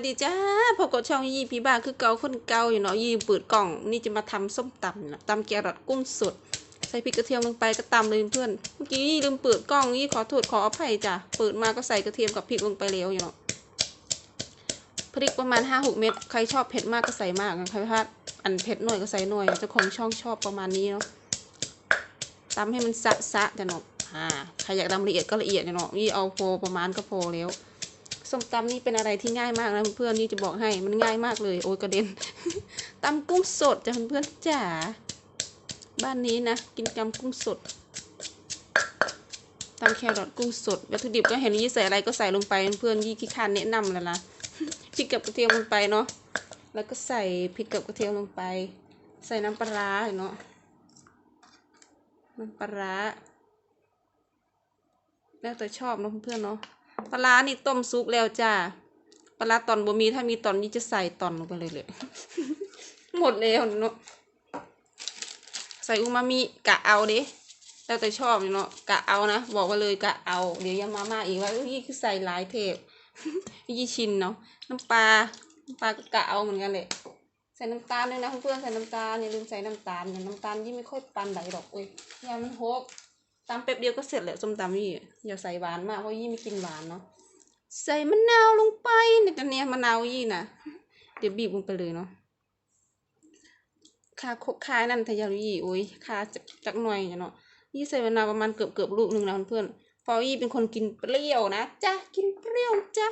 วัสดีจ้าพบกับช่องยี่พี่บ้าคือเกาคนเกาอยู่เนาะยี่เปิดกล่อง นี่จะมาทำส้มตำนะตำแกรอดกุ้งสดใส่พริกกระเทียมลงไปก็ตำเลยเพื่อนเมื่อกี้ยี่ลืมเปิดกล้องยี่ขอโทษขออภัยจ้ะเปิดมาก็ใส่กระเทียมกับพริกลงไปแล้วอยู่เนาะพริกประมาณห้าหกเม็ดใครชอบเผ็ดมากก็ใส่มากนะใครพลาดอันเผ็ดหน่อยก็ใส่หน่อยเจ้าของช่องชอบประมาณนี้เนาะตำให้มันสะสะจ้ะเนาะอ่าใครอยากตำละเอียดก็ละเอียดเนาะยี่เอาพอประมาณก็พอแล้ว ส้มตำนี่เป็นอะไรที่ง่ายมากนะเพื่อนๆนี่จะบอกให้มันง่ายมากเลย โอ้ยกระเด็นตำกุ้งสดจ้ะเพื่อนๆจ๋าบ้านนี้นะกินกำกุ้งสดตำแครอทกุ้งสดวัตถุดิบก็เห็นยี่ใส่อะไรก็ใส่ลงไปเพื่อนๆยี่ขี้คร้านแนะนำแล้วนะพริกกับกระเทียมลงไปเนาะแล้วก็ใส่พริกกับกระเทียมลงไป ใส่น้ำปลาเนาะน้ำปลาร้าแล้วแต่ชอบเนาะเพื่อนๆเนาะ ปลาร้านี่ต้มซุกแล้วจ้าปลาร้าตอนบ่มีถ้ามีตอนนี้จะใส่ตอนลงไปเลยเลยหมดแล้วเนาะใส่อูมามิกะเอาเด้แล้วแต่ชอบเนาะกะเอานะบอกไว้เลยกะเอา เดี๋ยวยังมาม่าอีกว่าเอ้ยคือใส่หลายเทปยี่ชินเนาะน้ำปลาน้ำปลาก็กะเอาเหมือนกันเลยใส่น้ำตาลด้วยนะเพื่อนๆใส่น้ำตาลอย่าลืมใส่น้ำตาลเนี่ยน้ำตาลยี่ไม่ค่อยปันไหลดอกเว้ยยามันหก ตำแป๊บเดียวก็เสร็จแหละส้มตำยี่อย่าใส่หวานมากเพราะยี่ไม่กินหวานเนาะใส่มะนาวลงไปในตอนเนี้ยมะนาวยี่นะเดี๋ยวบีบลงไปเลยเนาะคาโคกคายนั่นทะยายี่โอ้ยคาจักจักหน่อยเนาะยี่ใส่มะนาวประมาณเกือบเกือบลูกหนึ่งนะเพื่อนเพราะยี่เป็นคนกินเปรี้ยวนะจ้ะกินเปรี้ยวจ้ะ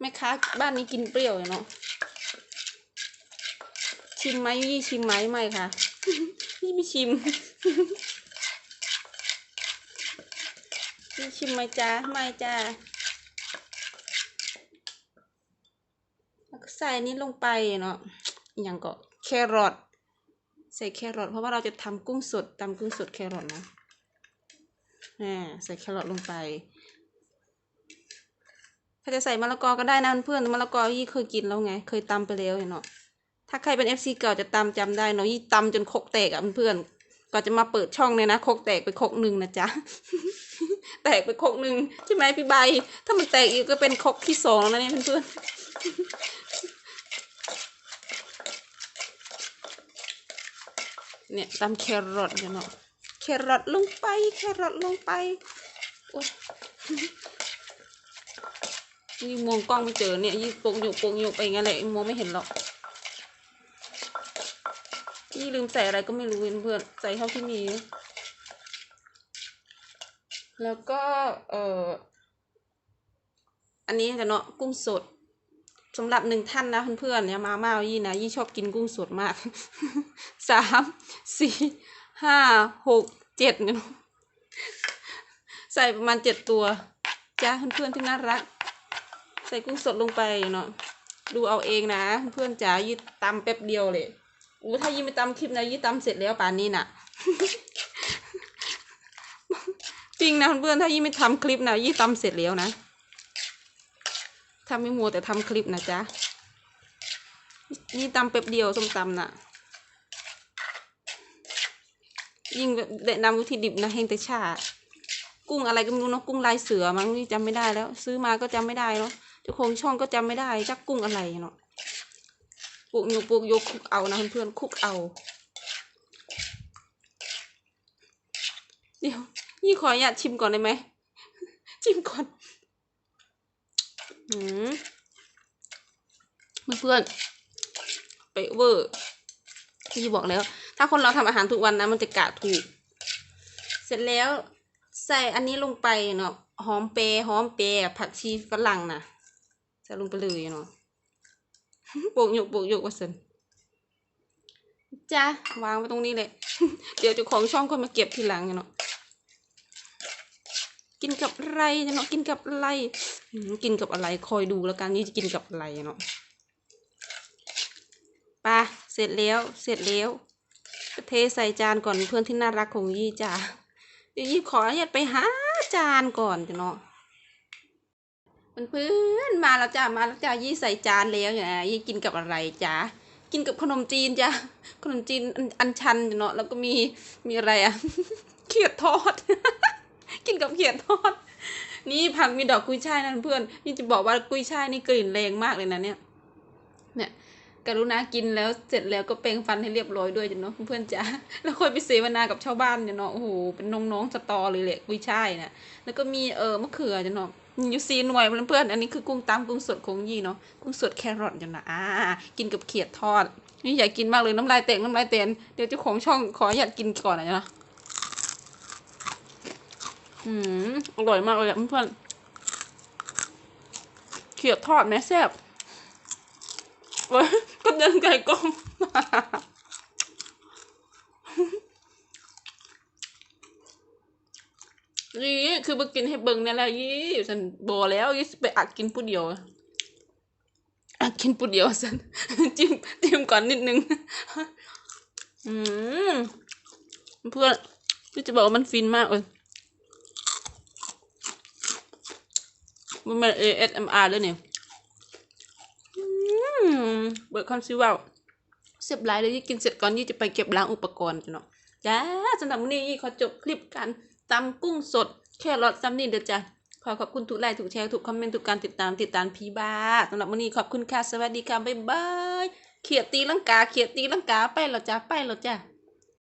แม่ค้าบ้านนี้กินเปรี้ยวเนาะชิมไหมยี่ชิมไหมไม่ค่ะยี่ไม่ชิม พี่ชิมไหมจ้าไม่จ้าแล้วก็ใส่นี้ลงไปเนาะอย่างก็แครอทใส่แครอทเพราะว่าเราจะทำกุ้งสดตำกุ้งสดแครอทนะอ่าใส่แครอทลงไป ถ้าจะใส่มะละกอก็ได้นะเพื่อนมะละกอยี่เคยกินแล้วไง เคยตำไปแล้วเนาะถ้าใครเป็นเอฟซีเก่าจะตำจำได้เนาะยี่ตำจนโคกแตกอะเพื่อน ก็จะมาเปิดช่องเลยนะคกแตกไปคกหนึ่งนะจ๊ะ แตกไปคกหนึ่งใช่ไหมพี่ใบ ถ้ามันแตกอีกก็เป็นคกที่สองแล้วนะเนี่ยเพื่อนๆเนี่ยตำแครอทเนี่ยเนาะแครอทลงไปแครอทลงไปโอ๊ยนี่มองกล้องไม่เจอเนี่ยยี่โปงอยู่โปงอยู่ไปงั้นแหละมองไม่เห็นหรอก ยี่ลืมใส่อะไรก็ไม่รู้เพื่อนใส่เท่าที่มี แล้วก็เอ่ออันนี้จะเนาะกุ้งสดสำหรับหนึ่งท่านนะเพื่อนๆเนี่ยมาม่ายี่นะยี่ชอบกินกุ้งสดมากสามสี่ห้าหกเจ็ดเนี่ยเนาะใส่ประมาณเจ็ดตัวจ้าเพื่อนๆที่น่ารัก ใส่กุ้งสดลงไปเนาะดูเอาเองนะ เพื่อนจ๋ายี่ตำแป๊บเดียวเลย อู้ถ้ายี่ไม่ตำคลิปนะยี่ตำเสร็จแล้วป่านนี้น่ะ จริงนะเพื่อนถ้ายี่ไม่ทำคลิปนะยี่ทำเสร็จแล้วนะถ้าไม่มัวแต่ทำคลิปนะจ๊ะยี่ตำแป๊บเดียวส้มตำน่ะ ยิ่งแนะนำวิธีดิบนะเฮงแต่ชากุ้งอะไรก็ไม่รู้เนาะกุ้งลายเสือมั้งนี่จำไม่ได้แล้ว ซื้อมาก็จำไม่ได้เนาะเจ้าของช่องก็จำไม่ได้จักกุ้งอะไรเนาะ ปลูกยกปลูกยกคุกเอานะเพื่อนๆคุกเอา เดี๋ยวยี่ขออนุญาตชิมก่อนได้ไหมชิมก่อนอืมเพื่อนๆไปเวอร์ยี่บอกแล้ว ถ้าคนเราทำอาหารทุกวันนะมันจะกะถูก เสร็จแล้วใส่อันนี้ลงไปเนาะหอมเปรหอมเปรผักชีฝรั่งนะใส่ลงไปเลยเนาะ โปกหยกโปกหยกว่าสันจ้าวางไว้ตรงนี้เลย เดี๋ยวเจ้าของช่องคนมาเก็บทีหลังเนาะกินกับอะไรเนาะกินกับอะไรกินกับอะไรคอยดูแล้วกันนี่จะกินกับอะไรเนาะปะเสร็จแล้วเสร็จแล้วเทใส่จานก่อนเพื่อนที่น่ารักของยี่จ้าเดี๋ยวยี่ขออนุญาตไปหาจานก่อนเนาะ เพื่อนๆมาแล้วจ้ามาแล้วจ้ายี่ใส่จานแล้วอย่างนะยี่กินกับอะไรจ้ากินกับขนมจีนจ้าขนมจีนอันอันชันจ้ะเนาะแล้วก็มีมีอะไรอะเขียดทอด กินกับเขียดทอด นี่ผักมีดอกกุยช่ายนั่นเพื่อนนี่จะบอกว่ากุยช่ายนี่กลิ่นแรงมากเลยนะเนี่ย กรุณากินแล้วเสร็จแล้วก็แปรงฟันให้เรียบร้อยด้วยจ้ะเนาะเพื่อนๆจ๋าแล้วค่อยไปเสวนากับชาวบ้านจ้ะเนาะโอ้โหเป็นน้องๆสตอเลยแหละกุ้ยช่ายนะแล้วก็มีเออมะเขือจ้ะเนาะอยู่ซีหน่วยเพื่อนๆอันนี้คือกุ้งตามกุ้งสดของยี่เนาะกุ้งสดแครอทจ้ะนะอ่ากินกับเขียดทอดนี่อยากกินมากเลยน้ำลายแตกน้ำลายแตนเดี๋ยวเจ้าของช่องขออยากกินก่อนนะเนาะอืมอร่อยมากเลยเพื่อนๆเขียดทอดแม่แซ่บ ก็เดินไก่กลมนี่คือมากินให้เบิ่งนี่แหละยี่ฉันบอแล้วยี่ไปอัดกินผู้เดียวอัดกินผู้เดียวฉันจิ้มจิ้มก่อนนิดนึงอืมเพื่อนพี่จะบอกว่ามันฟินมากเลยมันเป็น ASMR เลยเนี่ย เบิกคำซิเว่าเสียบไลน์เลยยี่กินเสร็จก่อนยี่จะไปเก็บล้างอุปกรณ์จ้ะเนาะจ้าสำหรับวันนี้ยี่ขอจบคลิปการตำกุ้งสดแค่รอดซ้ำนี่เด้อจ้ะขอขอบคุณทุกไลค์ทุกแชร์ทุกคอมเมนต์ทุกการติดตามติดตามพีบ้าสำหรับวันนี้ขอบคุณค่ะสวัสดีค่ะบ๊ายบายเขียดตีลังกาเขียดตีลังกาไปแล้วจ้าไปแล้วจ้า